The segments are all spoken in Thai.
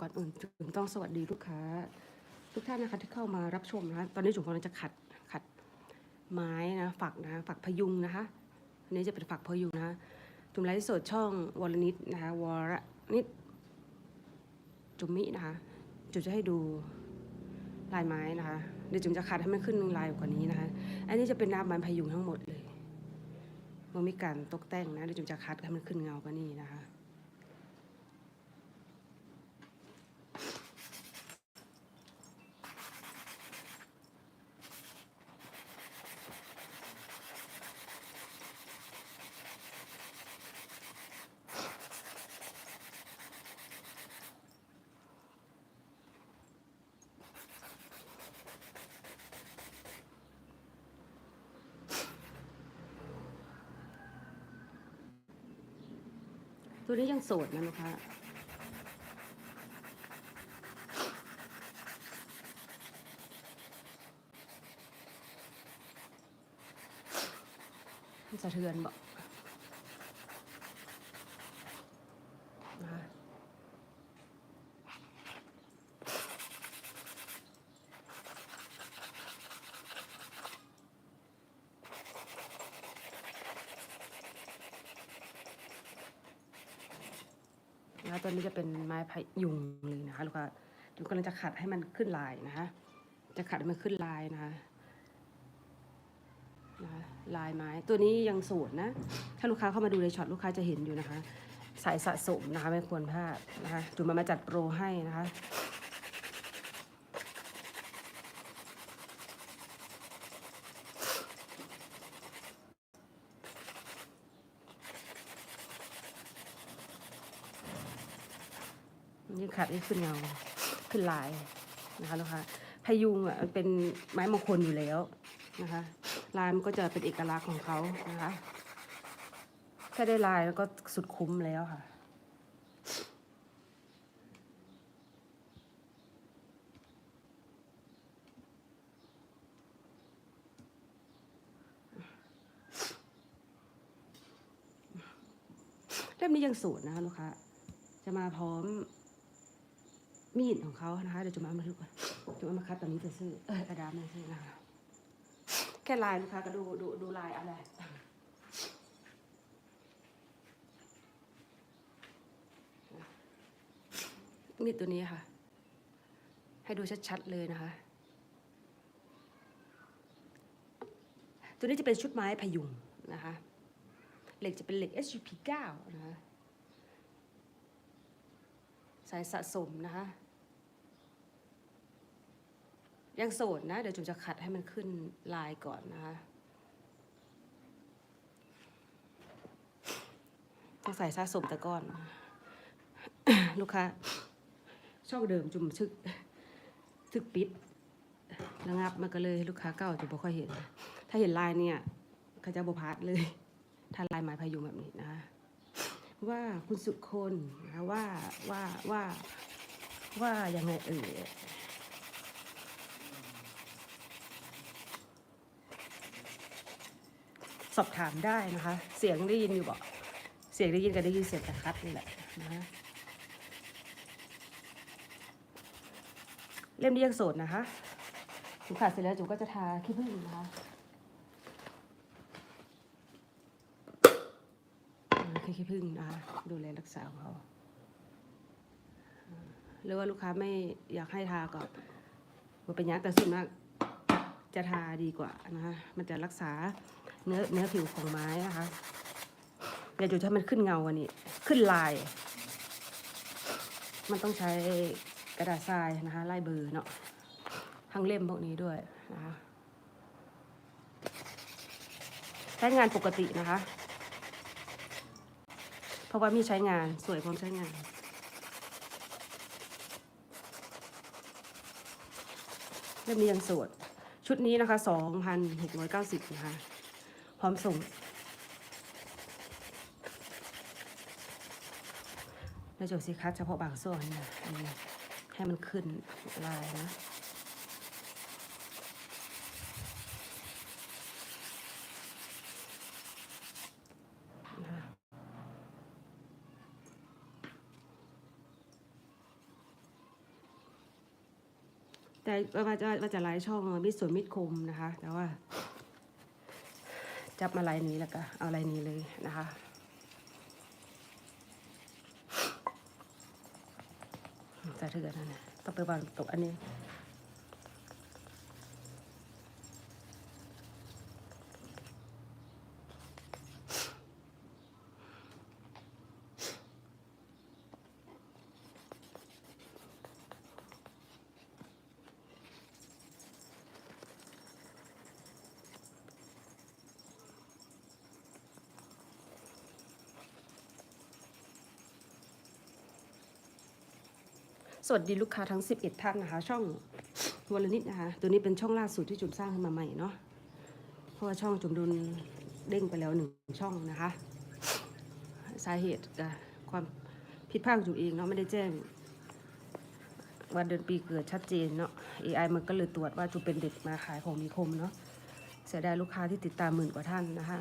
ก่อนอื่นจุ๋มต้องสวัสดีลูกค้า ทุกท่านนะคะที่เข้ามารับชมนะคะตอนนี้จุ๋มกำลังจะขัดขัดไม้นะฝักนะฝักพยุงนะคะอันนี้จะเป็นฝักพยุงนะคะจุ๋มไลฟ์สดช่องวรนิดนะคะวรนิดจุ๋มมินะคะจุ๋มจะให้ดูลายไม้นะคะเดี๋ยวจุ๋มจะขัดให้มันขึ้นลายกว่านี้นะคะ อันนี้จะเป็นน้ำไม้พยุงทั้งหมดเลยมันมีการตกแต่งนะเดี๋ยวจุ๋มจะคัดให้มันขึ้นเงากว่านี้นะคะ ตัวนี้ยังโสดนะลูกค้าสะเทือนบอกนะคะ แล้วตัวนี้จะเป็นไม้พยุงเลยนะคะลูกค้าจุ๋มกำลังจะขัดให้มันขึ้นลายนะคะจะขัดให้มันขึ้นลายนะคะนะคะลายไม้ตัวนี้ยังสูตรนะ ถ้าลูกค้าเข้ามาดูในช็อตลูกค้าจะเห็นอยู่นะคะ สายสะสมนะคะไม่ควรพลาดนะคะจุ๋มมามาจัดโปรให้นะคะ ขัดขึ้นเงาขึ้นลายนะคะลูกค้าพยุงอะมันเป็นไม้มงคลอยู่แล้วนะคะลายมันก็จะเป็นเอกลักษณ์ของเขานะคะแค่ได้ลายแล้วก็สุดคุ้มแล้วค่ะเล่มนี้ยังสูตรนะคะลูกค้าจะมาพร้อม มีดของเขานะคะเดี๋ยวจะมาเอามาดูก่อนจะมามาคัดตอนนี้จะซื้อเออกระดาษมาซื้อนะคะแค่ลายลูกค้าก็ดูดูดูลายอะไรมีดตัวนี้ค่ะ ให้ดูชัดๆเลยนะคะ ตัวนี้จะเป็นชุดไม้พยุงนะคะ เหล็กจะเป็นเหล็ก SUP 9 นะคะสายสะสมนะคะ ยังโสดนะ เดี๋ยวจุ๋มจะขัดให้มันขึ้นลายก่อนนะคะต้องใส่สะสมแต่ก่อน ลูกค้าช่องเดิมจุ่มชึกทึกปิดระงับมันก็เลยลูกค้าเก่าจะบ่ค่อยเห็น ถ้าเห็นลายเนี่ยเขาจะบพาดเลย ถ้าลายไม้พายุงแบบนี้นะคะว่าคุณสุคนนะว่าว่าว่าว่ายังไงเอ่ย สอบถามได้นะคะ เสียงได้ยินอยู่บอกเสียงได้ยินก็ได้ยินเสียงแต่คัดนี่แหละนะเล่มนี้ยังโสดนะคะจุ๋มขาดเสร็จแล้วจุ๋มก็จะทาขี้ผึ้งนะคะคือขี้ผึ้งนะคะดูแลรักษาของเขาหรือว่าลูกค้าไม่อยากให้ทาก็บ่เป็นยักแต่ส่วนมากจะทาดีกว่านะคะมันจะรักษา เนื้อเนื้อผิวของไม้นะคะเดี๋ยวจูถ้ามันขึ้นเงาวันนี้ ขึ้นลาย มันต้องใช้กระดาษทรายนะคะไล่เบอร์เนาะทั้งเล่มพวกนี้ด้วยนะคะใช้งานปกตินะคะ เพราะว่ามีใช้งานสวยพร้อมใช้งานเล่มนี้ยังสวดชุดนี้นะคะสองพันหกร้อยเก้าสิบนะคะ พร้อมส่งแล้วจบสิคัดเฉพาะบางส่วนนะให้มันขึ้นลายนะแต่ว่าจะว่าจะไลฟ์ช่องมิดสวนมิดคมนะคะ แต่ว่า จับมาลายนี้แล้วก็เอาลายนี้เลยนะคะใส่เถือนนั่นนะต้องไปวางตกอันนี้ สวัสดีลูกค้าทั้ง 11 ท่านนะคะ ช่องวลนิดนะคะ ตัวนี้เป็นช่องล่าสุดที่จุ๋มสร้างขึ้นมาใหม่เนาะเพราะว่าช่องจุ๋มโดนเด้งไปแล้วหนึ่งช่องนะคะ สาเหตุกับความผิดพลาดของจุ๋มเองเนาะไม่ได้แจ้ง วันเดือนปีเกิดชัดเจนเนาะ AI มันก็เลยตรวจว่าจุ๋มเป็นเด็กมาขายของมีคมเนาะเสียดายลูกค้าที่ติดตามหมื่นกว่าท่านนะคะ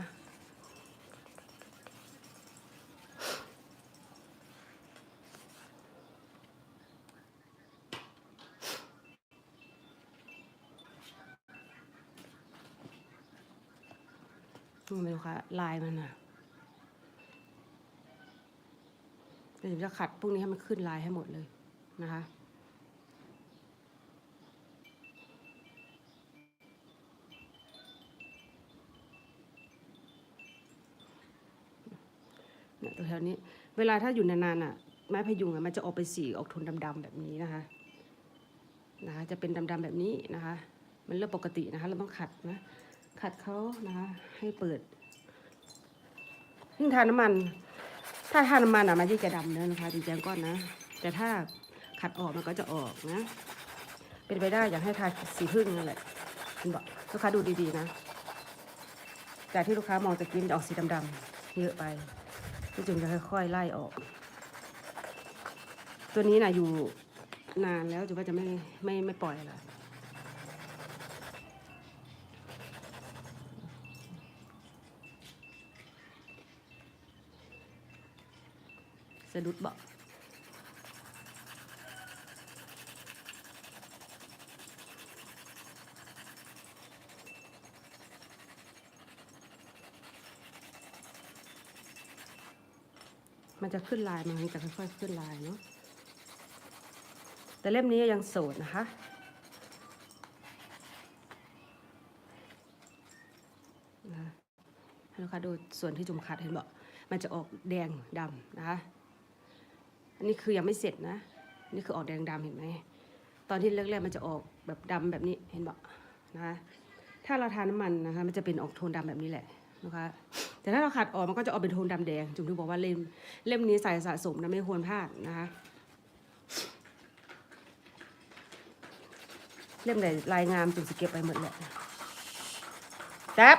นี่ไม่รู้ค่ะลายมันอะเดี๋ยวจะขัดพวกนี้ให้มันขึ้นลายให้หมดเลยนะคะเนี่ยตัวแถวนี้ เวลาถ้าอยู่นานๆอะไม้พยุงอะมันจะออกเป็นสีออกโทนดำๆแบบนี้นะคะ นะคะ จะเป็นดำๆแบบนี้นะคะ มันเรื่องปกตินะคะ เราต้องขัดนะ ขัดเขานะคะให้เปิดยิ่งทาน้ำมัน ถ้าทาน้ำมันอะมันจะดำเนื้อนะคะจริงๆก้อนนะ แต่ถ้าขัดออกมันก็จะออกนะ เป็นไปได้อยากให้ทาสีพึ่งนั่นแหละคุณบอกลูกค้าดูดีๆนะ จากที่ลูกค้ามองตะกี้มันออกสีดำๆเยอะไปพี่จุนจะค่อยๆไล่ออก ตัวนี้น่ะอยู่นานแล้วจุนว่าจะไม่ไม่ไม่ปล่อยละ สะดุดเบาะมันจะขึ้นลายมันจะค่อยๆขึ้นลายเนาะแต่เล่มนี้ยังโสดนะคะนะให้ลูกค้าดูส่วนที่จุ่มขัดเห็นบอกมันจะออกแดงดำนะคะ อันนี้คือยังไม่เสร็จนะ นี่คือออกแดงดำเห็นไหม ตอนที่แรกๆมันจะออกแบบดำแบบนี้เห็นบอกนะคะถ้าเราทาน้ำมันนะคะ มันจะเป็นออกโทนดำแบบนี้แหละนะคะ แต่ถ้าเราขัดออกมันก็จะออกเป็นโทนดำแดง จุ๋มถึงบอกว่าเล่มเล่มนี้ใส่สะสมนะไม่ควรพลาดนะคะ เล่มไหนลายงามจุ๋มจะเก็บไปหมดแหละแจ๊บ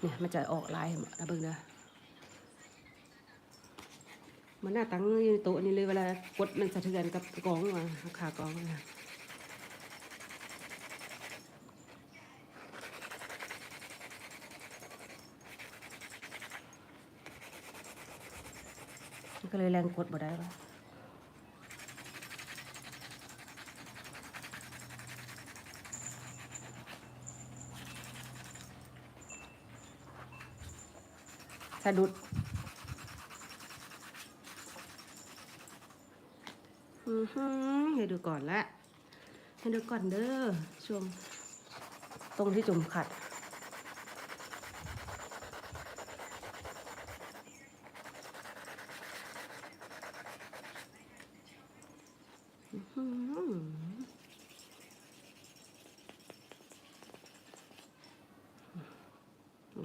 เนี่ยมันจะออกลายเห็นบ่นะเบิ่งเด้อ มันหน้าตั้งอยู่ในโต๊ะนี่เลยเวลากดมันสะเทือนกับกองมาขากองมามันก็เลยแรงกดบ่ได้ปะสะดุด อือหือ ให้ดูก่อนละให้ดูก่อนเด้อช่วงตรงที่จุ่มขัด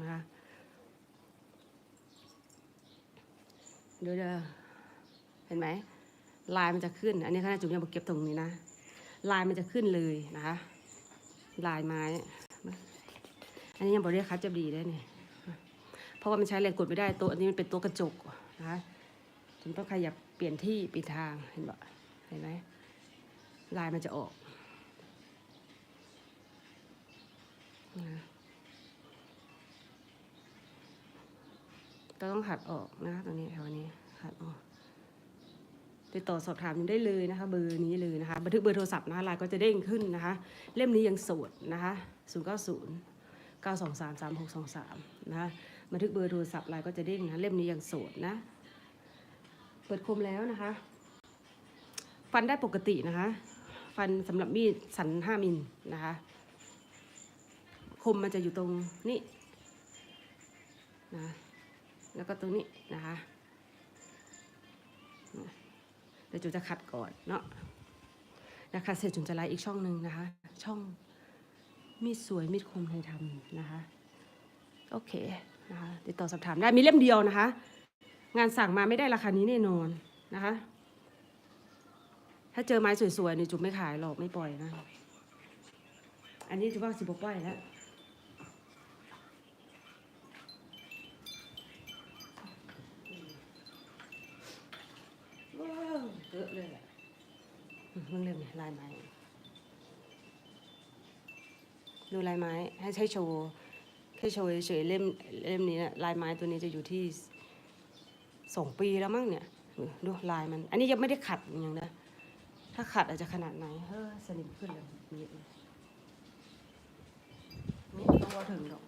นะคะเดี๋ยวเด้อเห็นไหม ลายมันจะขึ้น อันนี้ขนาจุ๋มยังบอกเก็บตรงนี้นะ ลายมันจะขึ้นเลยนะคะ ลายไม้ อันนี้ยังบอกเรียกคัดจะดีได้เนี่ยเพราะว่ามันใช้แรงกดไม่ได้ต๊ะอันนี้มันเป็นต๊ะกระจกนะคะจุ๋มต้องขยับเปลี่ยนที่เปลี่ยนทางเห็นบ่เห็นไหมลายมันจะออกนะต้องขัดออกนะตรงนี้แถวนี้ขัดออก ติดต่อสอบถามยังได้เลยนะคะ เบอร์นี้เลยนะคะ บันทึกเบอร์โทรศัพท์นะคะไลน์ก็จะเด้งขึ้นนะคะ เล่มนี้ยังโสดนะคะ 0 9 0 9 2 3 3 6 2 3นะคะบันทึกเบอร์โทรศัพท์ไลน์ก็จะเด้งนะเล่มนี้ยังโสดนะ เปิดคมแล้วนะคะ ฟันได้ปกตินะคะ ฟันสำหรับมีดสัน5มิลนะคะ คมมันจะอยู่ตรงนี้นะแล้วก็ตรงนี้นะคะ เดี๋ยวจูจะคัดก่อนเนาะแล้วคัดเสร็จจูจะไลฟ์อีกช่องหนึ่งนะคะ ช่องมีดสวยมีดคมไทยทำนะคะ โอเคนะคะติดต่อสอบถามได้มีเล่มเดียวนะคะ งานสั่งมาไม่ได้ราคานี้แน่นอนนะคะ ถ้าเจอไม้สวยๆเนี่ยจุไม่ขายหรอกไม่ปล่อยนะ อันนี้จุว่าสิบปล่อยแล้ว เยอะเลยอะมเพิ่งเริ่มเนี่ยลายไม้ดูลายไม้ให้ใช้โชว์แค่โชว์เฉยเล่มเล่มนี้นะลายไม้ตัวนี้จะอยู่ที่สองปีแล้วมั้งเนี่ยดูลายมัน อันนี้ยังไม่ได้ขัดอย่างนะถ้าขัดอาจจะขนาดไหนเฮ้ยสนิมขึ้นเลยนิดนี่ต้องว่าถึงดอก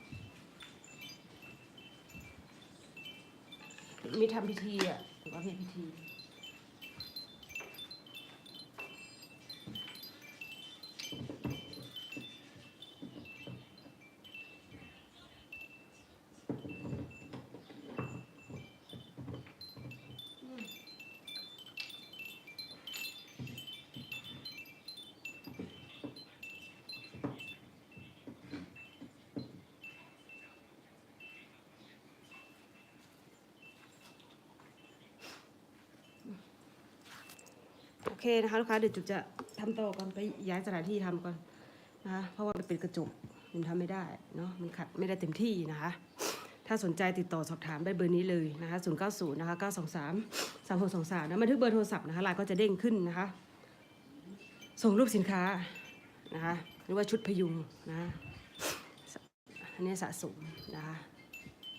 มีทำพิธีอะหรือว่ามีพิธี เคนะคะลูกค้าเดี๋ยวจุ๊บจะทำต่อก่อนไปย้ายสถานที่ทำก่อนนะคะเพราะว่ามันเป็นกระจกมันทำไม่ได้เนาะมันขัดไม่ได้เต็มที่นะคะ ถ้าสนใจติดต่อสอบถามได้เบอร์นี้เลยนะคะ0 9 0นะคะ923 3 6 2 3นะบันทึกเบอร์โทรศัพท์นะคะไลน์ก็จะเด้งขึ้นนะคะ ส่งรูปสินค้านะคะหรือว่าชุดพยุงนะะอันนี้สะสมนะคะ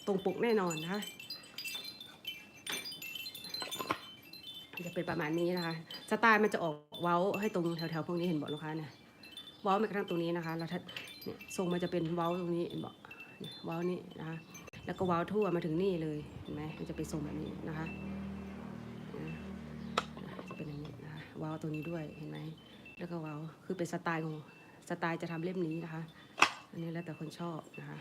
ตรงปกแน่นอนนะคะ จะเป็นประมาณนี้นะคะ สไตล์มันจะออกเว้าให้ตรงแถวๆพวกนี้เห็นบอกลูกค้าเนี่ยเว้าแม้กระทั่งตรงนี้นะคะ แล้วถ้าเนี่ยทรงมันจะเป็นเว้าตรงนี้เห็นบอกเว้านี่นะคะ แล้วก็เว้าทั่วมาถึงนี่เลยเห็นไหมมันจะเป็นทรงแบบนี้นะคะจะเป็นอย่างนี้นะคะเว้าตรงนี้ด้วยเห็นไหมแล้วก็เว้าคือเป็นสไตล์ของสไตล์จะทำเล่มนี้นะคะ อันนี้แล้วแต่คนชอบนะคะ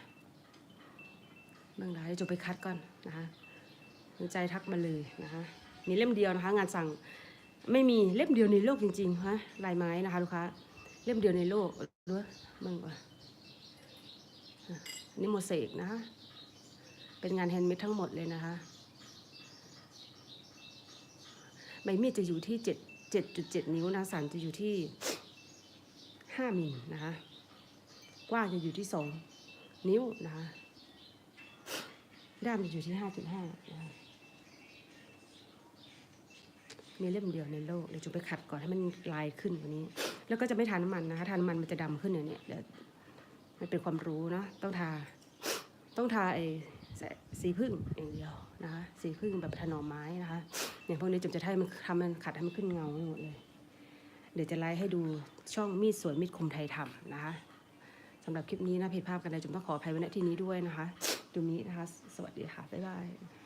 เบื้องหลังจะไปคัดก่อนนะคะสนใจทักมาเลยนะคะ มีเล่มเดียวนะคะ งานสั่งไม่มีเล่มเดียวในโลกจริงๆฮะลายไม้นะคะลูกค้าเล่มเดียวในโลกด้วยมึงก่อนอะอันนี่โมเสกนะคะเป็นงานแฮนด์เมดทั้งหมดเลยนะคะใบมีดจะอยู่ที่เจ็ดเจ็ดจุดเจ็ดนิ้วนะสันจะอยู่ที่ห้ามิลนะคะกว้างจะอยู่ที่สองนิ้วนะคะด้ามจะอยู่ที่ห้าจุดห้านะคะ มีเล่มเดียวในโลกเดี๋ยวจูไปขัดก่อนให้มันลายขึ้นกว่านี้ แล้วก็จะไม่ทาน้ำมันนะคะทาน้ำมันมันจะดำขึ้นอย่างนี้เดี๋ยวมันเป็นความรู้นะต้องทา ต้องทาไอ้สีพึ่งอย่างเดียวนะคะสีพึ่งแบบถนอมไม้นะคะอย่างพวกนี้จุมจะให้มันทำมันขัดให้มันขึ้นเงาหมดเลย เดี๋ยวจะไลฟ์ให้ดูช่องมีดสวยมีดคมไทยทำนะคะสำหรับคลิปนี้นะผิดพลาดกันใดจุมต้องขออภัยไว้ณที่นี้ด้วยนะคะจุมนี้นะคะ สวัสดีค่ะบ๊ายบาย